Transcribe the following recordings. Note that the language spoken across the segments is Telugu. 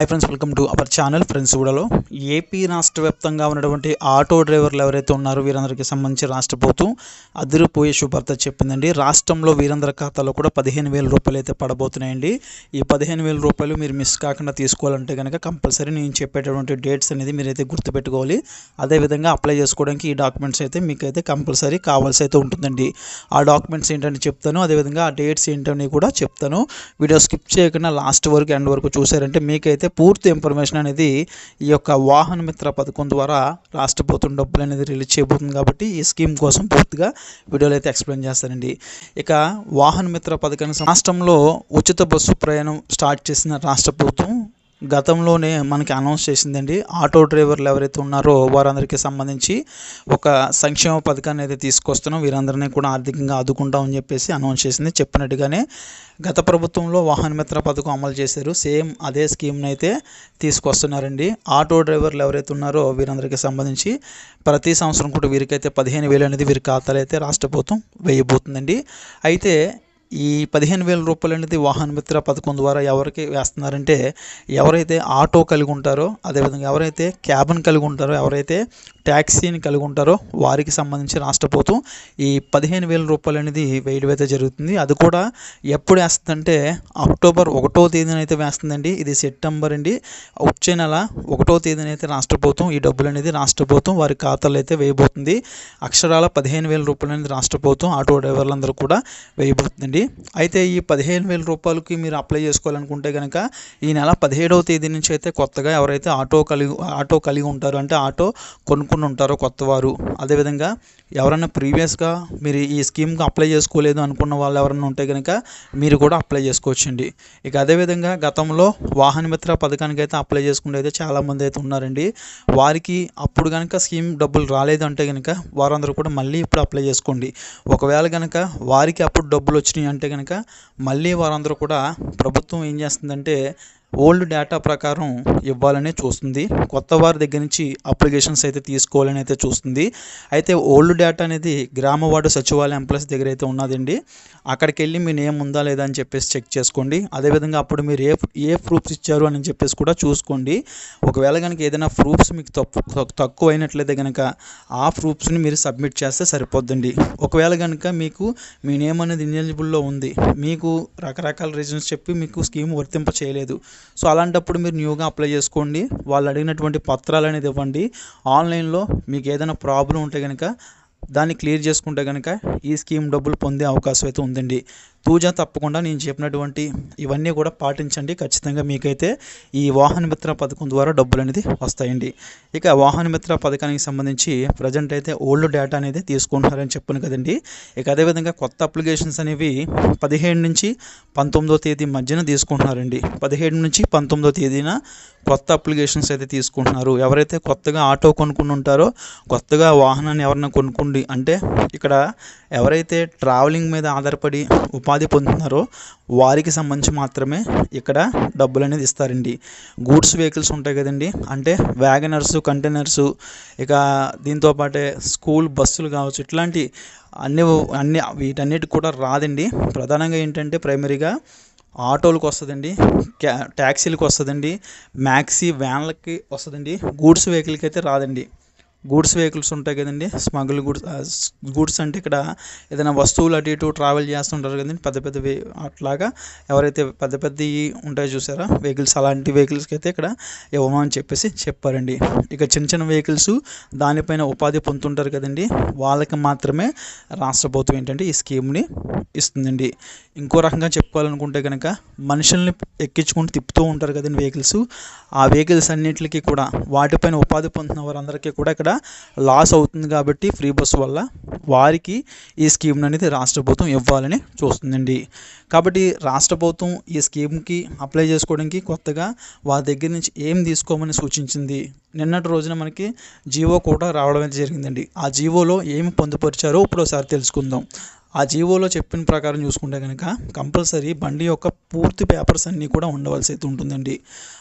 Hi friends welcome to our channel friends కూడాలో AP రాష్ట్ర వ్యాప్తంగా ఉన్నటువంటి ఆటో డ్రైవర్లు ఎవరైతే ఉన్నారో వీరందరికీ సంబంధించి రాష్ట్ర ప్రభుత్వం అదిరిపోయే శుభార్త చెప్పిందండి. రాష్ట్రంలో వీరందరి ఖాతాలో కూడా పదిహేను వేల రూపాయలు అయితే పడబోతున్నాయండి. ఈ పదిహేను వేల రూపాయలు మీరు మిస్ కాకుండా తీసుకోవాలంటే కనుక కంపల్సరీ నేను చెప్పేటటువంటి డేట్స్ అనేది మీరైతే గుర్తుపెట్టుకోవాలి. అదేవిధంగా అప్లై చేసుకోవడానికి ఈ డాక్యుమెంట్స్ అయితే మీకైతే కంపల్సరీ కావాల్సి అయితే ఉంటుందండి. ఆ డాక్యుమెంట్స్ ఏంటని చెప్తాను అదేవిధంగా ఆ డేట్స్ ఏంటని కూడా చెప్తాను. వీడియో స్కిప్ చేయకుండా లాస్ట్ వరకు ఎండ్ వరకు చూసారంటే మీకైతే పూర్తి ఇన్ఫర్మేషన్ అనేది ఈ యొక్క వాహన మిత్ర పథకం ద్వారా రాష్ట్ర ప్రభుత్వం డబ్బులు అనేది రిలీజ్ చేయబోతుంది కాబట్టి ఈ స్కీమ్ కోసం పూర్తిగా వీడియోలో అయితే ఎక్స్ప్లెయిన్ చేస్తారండి ఇక వాహన మిత్ర పథకానికి రాష్ట్రంలో ఉచిత బస్సు ప్రయాణం స్టార్ట్ చేసిన రాష్ట్ర ప్రభుత్వం గతంలోనే మనకి అనౌన్స్ చేసిందండి. ఆటో డ్రైవర్లు ఎవరైతే ఉన్నారో వారందరికీ సంబంధించి ఒక సంక్షేమ పథకాన్ని అయితే తీసుకొస్తున్నాం. వీరందరినీ కూడా ఆర్థికంగా ఆదుకుంటామని చెప్పేసి అనౌన్స్ చేసింది. చెప్పినట్టుగానే గత ప్రభుత్వంలో వాహన మిత్ర పథకం అమలు చేశారు. సేమ్ అదే స్కీమ్ని అయితే తీసుకొస్తున్నారండి. ఆటో డ్రైవర్లు ఎవరైతే ఉన్నారో వీరందరికీ సంబంధించి ప్రతి సంవత్సరం కూడా వీరికైతే పదిహేను వేలు అనేది వీరి ఖాతాలో అయితే రాష్ట్ర ప్రభుత్వం వేయబోతుందండి. అయితే ఈ పదిహేను వేల రూపాయలు అనేది వాహన మిత్ర పథకం ద్వారా ఎవరికి వేస్తున్నారంటే ఎవరైతే ఆటో కలిగి ఉంటారో అదేవిధంగా ఎవరైతే క్యాబ్ని కలిగి ఉంటారో ఎవరైతే ట్యాక్సీని కలిగి ఉంటారో వారికి సంబంధించి రాష్ట్ర ప్రభుత్వం ఈ పదిహేను వేల రూపాయలు అనేది వేయడం అయితే జరుగుతుంది. అది కూడా ఎప్పుడు వేస్తుందంటే అక్టోబర్ ఒకటో తేదీన అయితే వేస్తుందండి. ఇది సెప్టెంబర్ అండి. వచ్చే నెల ఒకటో తేదీన అయితే రాష్ట్ర ప్రభుత్వం ఈ డబ్బులు అనేది రాష్ట్ర ప్రభుత్వం వారి ఖాతాలో అయితే వేయబోతుంది. అక్షరాల పదిహేను వేల రూపాయలు అనేది రాష్ట్ర ప్రభుత్వం ఆటో డ్రైవర్లందరూ కూడా వేయబోతుందండి. అయితే ఈ పదిహేను వేల రూపాయలకి మీరు అప్లై చేసుకోవాలనుకుంటే కనుక ఈ నెల పదిహేడవ తేదీ నుంచి అయితే కొత్తగా ఎవరైతే ఆటో కలిగి ఆటో కలిగి ఉంటారో అంటే ఆటో కొనుక్కుని ఉంటారో కొత్త వారు అదేవిధంగా ఎవరైనా ప్రీవియస్గా మీరు ఈ స్కీమ్కి అప్లై చేసుకోలేదు అనుకున్న వాళ్ళు ఎవరైనా ఉంటే కనుక మీరు కూడా అప్లై చేసుకోవచ్చండి. ఇక అదేవిధంగా గతంలో వాహన మిత్ర పథకానికి అయితే అప్లై చేసుకుంటే అయితే చాలామంది అయితే ఉన్నారండి. వారికి అప్పుడు కనుక స్కీమ్ డబ్బులు రాలేదు అంటే కనుక వారందరూ కూడా మళ్ళీ ఇప్పుడు అప్లై చేసుకోండి. ఒకవేళ కనుక వారికి అప్పుడు డబ్బులు వచ్చినాయి అంటే కనుక మళ్ళీ వారందరూ కూడా ప్రభుత్వం ఏం చేస్తుందంటే ఓల్డ్ డేటా ప్రకారం ఇవ్వాలని చూస్తుంది. కొత్త వారి దగ్గర నుంచి అప్లికేషన్స్ అయితే తీసుకోవాలని అయితే చూస్తుంది. అయితే ఓల్డ్ డేటా అనేది గ్రామ వార్డు సచివాలయం ఎంప్లాయీస్ దగ్గర అయితే ఉన్నదండి. అక్కడికి వెళ్ళి మీ నేమ్ ఉందా లేదా అని చెప్పేసి చెక్ చేసుకోండి. అదేవిధంగా అప్పుడు మీరు ఏ ఏ ప్రూఫ్స్ ఇచ్చారు అని చెప్పేసి కూడా చూసుకోండి. ఒకవేళ కనుక ఏదైనా ప్రూఫ్స్ మీకు తప్పు తక్కువ అయినట్లయితే కనుక ఆ ప్రూఫ్స్ని మీరు సబ్మిట్ చేస్తే సరిపోద్దండి. ఒకవేళ కనుక మీకు మీ నేమ్ అనేది ఇన్ఎలిజిబుల్లో ఉంది మీకు రకరకాల రీజన్స్ చెప్పి మీకు స్కీమ్ వర్తింప చేయలేదు సో అలాంటప్పుడు మీరు న్యూగా అప్లై చేసుకోండి. వాళ్ళు అడిగినటువంటి పత్రాలు అనేది ఇవ్వండి. ఆన్లైన్లో మీకు ఏదైనా ప్రాబ్లం ఉంటే కనుక దాన్ని క్లియర్ చేసుకుంటే కనుక ఈ స్కీమ్ డబ్బులు పొందే అవకాశం అయితే ఉందండి. తూజా తప్పకుండా నేను చెప్పినటువంటి ఇవన్నీ కూడా పాటించండి. ఖచ్చితంగా మీకైతే ఈ వాహన మిత్ర పథకం ద్వారా డబ్బులు అనేది వస్తాయండి. ఇక వాహన మిత్ర పథకానికి సంబంధించి ప్రజెంట్ అయితే ఓల్డ్ డేటా అనేది తీసుకుంటున్నారని చెప్పాను కదండి. ఇక అదేవిధంగా కొత్త అప్లికేషన్స్ అనేవి పదిహేడు నుంచి పంతొమ్మిదో తేదీ మధ్యన తీసుకుంటున్నారండి. పదిహేడు నుంచి పంతొమ్మిదో తేదీన కొత్త అప్లికేషన్స్ అయితే తీసుకుంటున్నారు. ఎవరైతే కొత్తగా ఆటో కొనుక్కుని ఉంటారో కొత్తగా వాహనాన్ని ఎవరైనా కొనుక్కోండి అంటే ఇక్కడ ఎవరైతే ట్రావెలింగ్ మీద ఆధారపడి ఉపాధి పొందుతున్నారో వారికి సంబంధించి మాత్రమే ఇక్కడ డబ్బులు అనేది ఇస్తారండి. గూడ్స్ వెహికల్స్ ఉంటాయి కదండి. అంటే వ్యాగనర్స్ కంటైనర్స్ ఇక దీంతో పాటే స్కూల్ బస్సులు కావచ్చు ఇట్లాంటి అన్ని అన్ని వీటన్నిటికి కూడా రాదండి. ప్రధానంగా ఏంటంటే ప్రైమరీగా ఆటోలకు వస్తుందండి క్యా ట్యాక్సీలకు వస్తుందండి మ్యాక్సీ వ్యాన్లకి వస్తుందండి గూడ్స్ వెహికల్కి అయితే రాదండి. గూడ్స్ వెహికల్స్ ఉంటాయి కదండి. స్మగుల్ గూడ్స్ గూడ్స్ అంటే ఇక్కడ ఏదైనా వస్తువులు అటు ఇటు ట్రావెల్ చేస్తుంటారు కదండి. పెద్ద పెద్ద వే అట్లాగా ఎవరైతే పెద్ద పెద్దవి ఉంటాయో చూసారా? వెహికల్స్ అలాంటి వెహికల్స్కి అయితే ఇక్కడ ఇవ్వమని చెప్పేసి చెప్పారండి. ఇక చిన్న చిన్న వెహికల్స్ దానిపైన ఉపాధి పొందుతుంటారు కదండి. వాళ్ళకి మాత్రమే రాష్ట్ర ప్రభుత్వం ఏంటంటే ఈ స్కీమ్ని ఇస్తుందండి. ఇంకో రకంగా చెప్పుకోవాలనుకుంటే కనుక మనుషుల్ని ఎక్కించుకుంటూ తిప్పుతూ ఉంటారు కదండి వెహికల్స్ ఆ వెహికల్స్ అన్నిటికీ కూడా వాటిపైన ఉపాధి పొందుతున్న వారందరికీ కూడా ఇక్కడ లాస్ అవుతుంది కాబట్టి ఫ్రీ బస్సు వల్ల వారికి ఈ స్కీమ్ అనేది రాష్ట్ర ప్రభుత్వం ఇవ్వాలని చూస్తుందండి. కాబట్టి రాష్ట్ర ప్రభుత్వం ఈ స్కీమ్కి అప్లై చేసుకోవడానికి కొత్తగా వారి దగ్గర నుంచి ఏం తీసుకోమని సూచించింది? నిన్నటి రోజున మనకి జీవో కూడా రావడం అయితే జరిగిందండి. ఆ జీవోలో ఏమి పొందుపరిచారో ఇప్పుడు ఒకసారి తెలుసుకుందాం. ఆ జీవోలో చెప్పిన ప్రకారం చూసుకుంటే కనుక కంపల్సరీ బండి యొక్క పూర్తి పేపర్స్ అన్నీ కూడా ఉండవలసి అయితే ఉంటుందండి.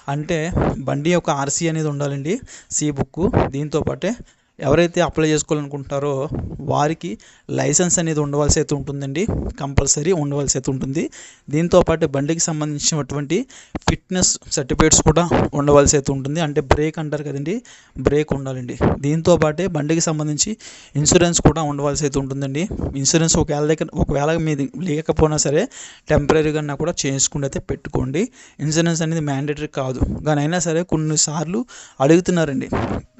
అంటే బండి యొక్క ఆర్సీ అనేది ఉండాలండి సి బుక్ దీంతో పాటే ఎవరైతే అప్లై చేసుకోవాలనుకుంటారో వారికి లైసెన్స్ అనేది ఉండవలసి అయితే ఉంటుందండి. కంపల్సరీ ఉండవలసి అయితే ఉంటుంది. దీంతోపాటు బండికి సంబంధించినటువంటి ఫిట్నెస్ సర్టిఫికేట్స్ కూడా ఉండవలసి అయితే ఉంటుంది. అంటే బ్రేక్ అంటారు కదండి బ్రేక్ ఉండాలండి. దీంతో పాటే బండికి సంబంధించి ఇన్సూరెన్స్ కూడా ఉండవలసి అయితే ఉంటుందండి. ఇన్సూరెన్స్ ఒకవేళ దగ్గర ఒకవేళ మీది లేకపోయినా సరే టెంపరీగా కూడా చేసుకుని అయితే పెట్టుకోండి. ఇన్సూరెన్స్ అనేది మ్యాండేటరీ కాదు. కానీ అయినా సరే కొన్నిసార్లు అడుగుతున్నారండి.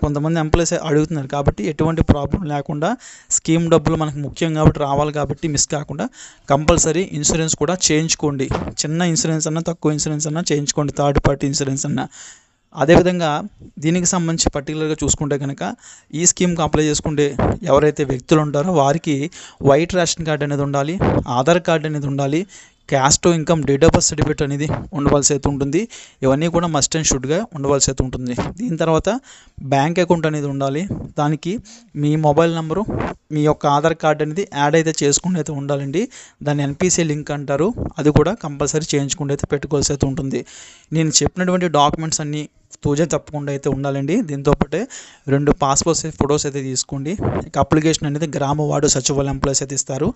కొంతమంది ఎంప్లాయీస్ అడుగుతున్నారు. కాబట్టి ఎటువంటి ప్రాబ్లం లేకుండా స్కీమ్ డబ్బులు మనకు ముఖ్యం కాబట్టి రావాలి కాబట్టి మిస్ కాకుండా కంపల్సరీ ఇన్సూరెన్స్ కూడా చేయించుకోండి. చిన్న ఇన్సూరెన్స్ అన్నా తక్కువ ఇన్సూరెన్స్ అన్నా చేయించుకోండి. థర్డ్ పార్టీ ఇన్సూరెన్స్ అన్నా. అదేవిధంగా దీనికి సంబంధించి పర్టికులర్గా చూసుకుంటే కనుక ఈ స్కీమ్కి అప్లై చేసుకుంటే ఎవరైతే వ్యక్తులు ఉంటారో వారికి వైట్ రేషన్ కార్డ్ అనేది ఉండాలి ఆధార్ కార్డ్ అనేది ఉండాలి caste income date of birth certificate అనేది ఉండవలసి అయితే ఉంటుంది. ఇవన్నీ కూడా మస్ట్ అండ్ షుడ్గా ఉండవలసి అయితే ఉంటుంది. దీని తర్వాత బ్యాంక్ అకౌంట్ అనేది ఉండాలి. దానికి మీ మొబైల్ నెంబరు మీ యొక్క ఆధార్ కార్డ్ అనేది యాడ్ అయితే చేసుకుని అయితే ఉండాలండి. దాన్ని ఎన్పిసి లింక్ అంటారు. అది కూడా కంపల్సరీ చేయించుకుంటే అయితే పెట్టుకోవాల్సి అయితే ఉంటుంది. నేను చెప్పినటువంటి డాక్యుమెంట్స్ అన్నీ పూజ తప్పకుండా అయితే ఉండాలండి. దీంతో పాటే రెండు పాస్పోర్ట్ సైజ్ ఫొటోస్ అయితే తీసుకోండి. అప్లికేషన్ అనేది గ్రామవాడు సచివాలయం ఎంప్లాయీస్ అయితే ఇస్తారు.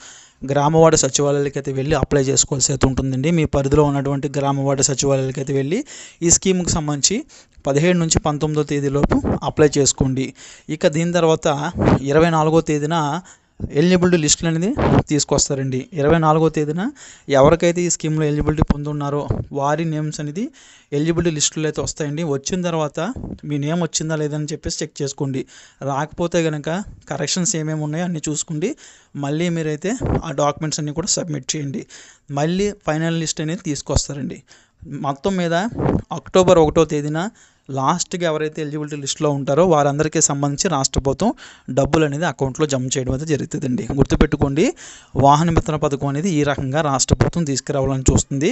గ్రామ సచివాలయాలకి అయితే వెళ్ళి అప్లై చేసుకోవాల్సి అయితే ఉంటుందండి. మీ పరిధిలో ఉన్నటువంటి గ్రామ సచివాలయాలకి అయితే వెళ్ళి ఈ స్కీమ్కి సంబంధించి పదిహేడు నుంచి పంతొమ్మిదో తేదీలోపు అప్లై చేసుకోండి. ఇక దీని తర్వాత ఇరవై నాలుగో తేదీన ఎలిజిబిలిటీ లిస్టులు అనేది తీసుకొస్తారండి. ఇరవై నాలుగో తేదీన ఎవరికైతే ఈ స్కీమ్లో ఎలిజిబిలిటీ పొందున్నారో వారి నేమ్స్ అనేది ఎలిజిబిలిటీ లిస్టులు అయితే వస్తాయండి. వచ్చిన తర్వాత మీ నేమ్ వచ్చిందా లేదని చెప్పేసి చెక్ చేసుకోండి. రాకపోతే కనుక కరెక్షన్స్ ఏమేమి ఉన్నాయో అన్నీ చూసుకోండి మళ్ళీ మీరైతే ఆ డాక్యుమెంట్స్ అన్నీ కూడా సబ్మిట్ చేయండి. మళ్ళీ ఫైనల్ లిస్ట్ అనేది తీసుకొస్తారండి. మొత్తం మీద అక్టోబర్ ఒకటో తేదీన లాస్ట్గా ఎవరైతే ఎలిజిబిలిటీ లిస్ట్లో ఉంటారో వారందరికీ సంబంధించి రాష్ట్ర ప్రభుత్వం డబ్బులు అనేది అకౌంట్లో జమ చేయడం అయితే జరుగుతుందండి. గుర్తుపెట్టుకోండి వాహన మిత్రణ పథకం అనేది ఈ రకంగా రాష్ట్ర ప్రభుత్వం తీసుకురావాలని చూస్తుంది.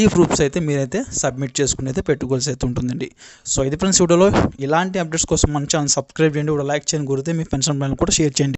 ఈ ప్రూఫ్స్ అయితే మీరైతే సబ్మిట్ చేసుకుని అయితే పెట్టుకోవాల్సి అయితే ఉంటుందండి. సో ఇది ఫ్రెండ్స్ వీడియోలో ఇలాంటి అప్డేట్స్ కోసం మన ఛానల్ సబ్స్క్రైబ్ చేయండి. కూడా లైక్ చేయండి. గురితే మీ పెన్షన్ ప్లాన్ కూడా షేర్ చేయండి.